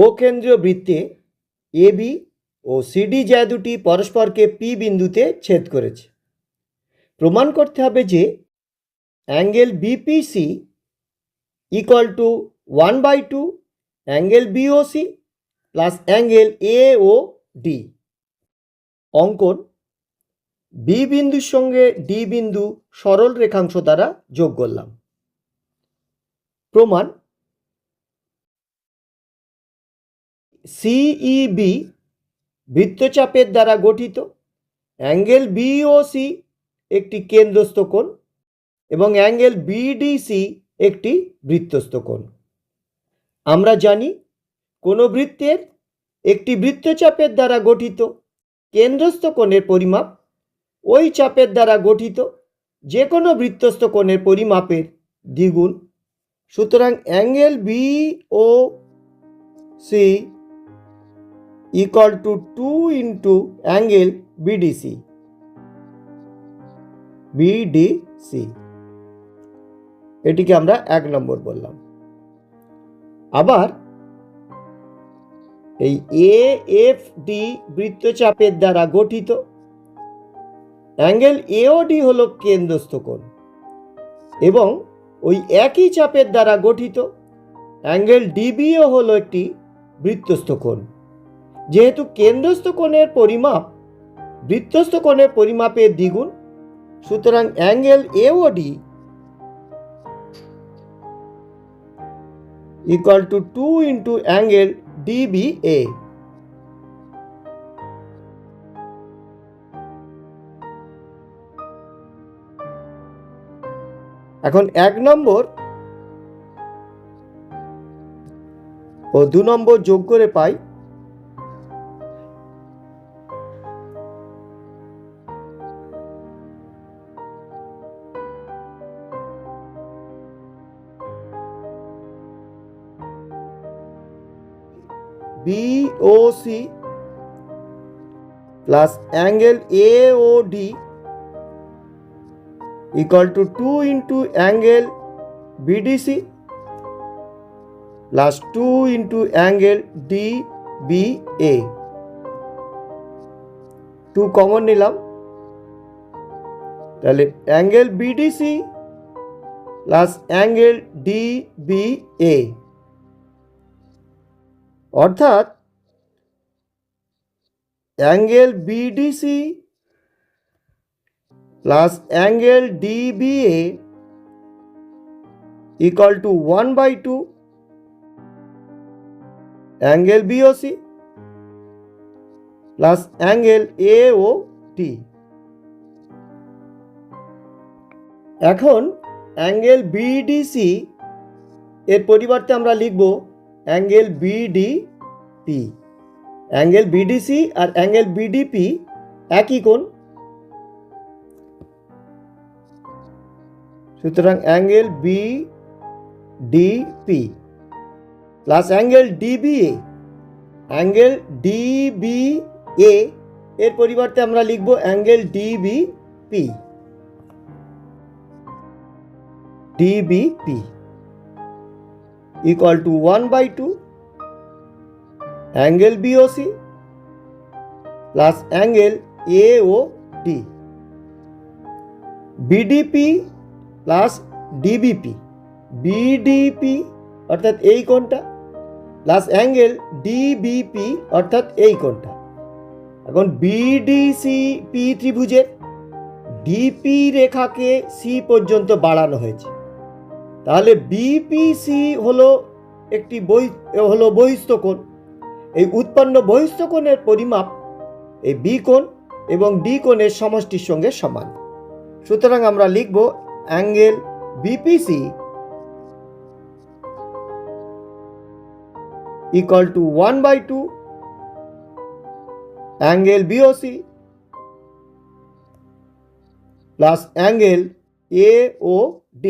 ও কেন্দ্রীয় বৃত্তে এ, বি ও সিডি জ্যা দুটি পরস্পরকে পি বিন্দুতে ছেদ করেছে। প্রমাণ করতে হবে যে angle BPC equal to one by two angle BOC plus angle A O D. অঙ্কন বি বিন্দুর সঙ্গে ডি বিন্দু সরল রেখাংশ দ্বারা যোগ করলাম। প্রমাণ সিইবি বৃত্তচাপের দ্বারা গঠিত, অ্যাঙ্গেল বিওসি একটি কেন্দ্রস্থ কোণ এবং অ্যাঙ্গেল বিডিসি একটি বৃত্তস্থ কোণ। আমরা জানি কোনো বৃত্তের একটি বৃত্তচাপের দ্বারা গঠিত কেন্দ্রস্থ কোণের পরিমাপ ওই চাপের দ্বারা গঠিত যে কোনো বৃত্তস্থ কোণের পরিমাপের দ্বিগুণ। সুতরাং angle B O C equal to two into angle BDC BDC এটিকে আমরা এক নম্বর বললাম। আবার এই এ এফ ডি বৃত্তচাপের দ্বারা গঠিত। অ্যাঙ্গেল এওডি হল কেন্দ্রস্থ কোণ। এবং ওই একই চাপের দ্বারা গঠিত। অ্যাঙ্গেল ডিবিও হলো একটি বৃত্তস্থ কোণ। যেহেতু কেন্দ্রস্থ কোণের পরিমাপ, বৃত্তস্থ কোণের পরিমাপের দ্বিগুণ, সুতরাং angle AOD equal to two into angle DB A এখন এক নম্বর ও দু নম্বর যোগ করে পাই BOC plus angle AOD equal to 2 into angle BDC plus 2 into angle DBA 2 common নিলাম। তাহলে angle BDC plus angle DBA অর্থাৎ angle BDC plus angle DBA equal to 1 by 2 angle BOC plus angle AOT এখন angle BDC এর পরিবর্তে আমরা লিখব angle BDP angle BDC আর angle BDP একই কোণ। সুতরাং angle B DP plus angle DBA angle DBA এর পরিবর্তে আমরা লিখব angle DBP DBP one by two angle BOC plus angle A O D BDP plus DBP BDP অর্থাৎ এই কোণটা প্লাস অ্যাঙ্গেল ডিবিপি অর্থাৎ এই কোণটা। এখন বিডিসি পি ত্রিভুজের ডিপি রেখাকে সি পর্যন্ত বাড়ানো হয়েছে। তাহলে বিপিসি হলো একটি বই হলো বহিস্থ কোণ। এই উৎপন্ন বহিস্থ কোণের পরিমাপ এই বি কোণ এবং ডি কোণের সমষ্টির সঙ্গে সমান। সুতরাং আমরা লিখব angle BPC equal to 1 by 2 angle BOC plus angle AOD